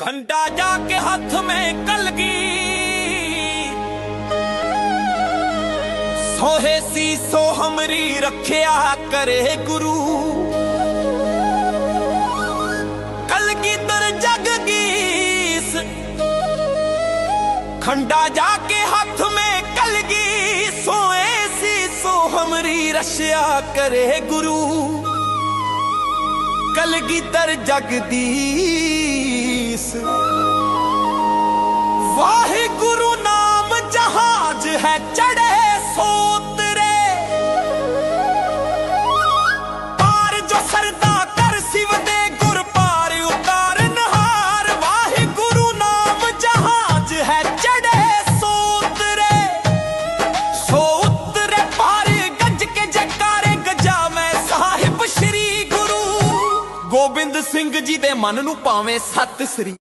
घंटा जाके हाथ में कलगी। सोहे सीसो हमरी रखिया करे गुरु। कलगी तर जग गीस। जाके हाथ में कलगी। सी सो हमरी रशिया करे गुरु। कलगी तर जगदीश हदीस वाहे गुरु नाम जहाज़ है ਗੋਬਿੰਦ ਸਿੰਘ ਜੀ ਦੇ ਮਨ ਨੂੰ ਪਾਵੇਂ ਸਤਿ ਸ੍ਰੀ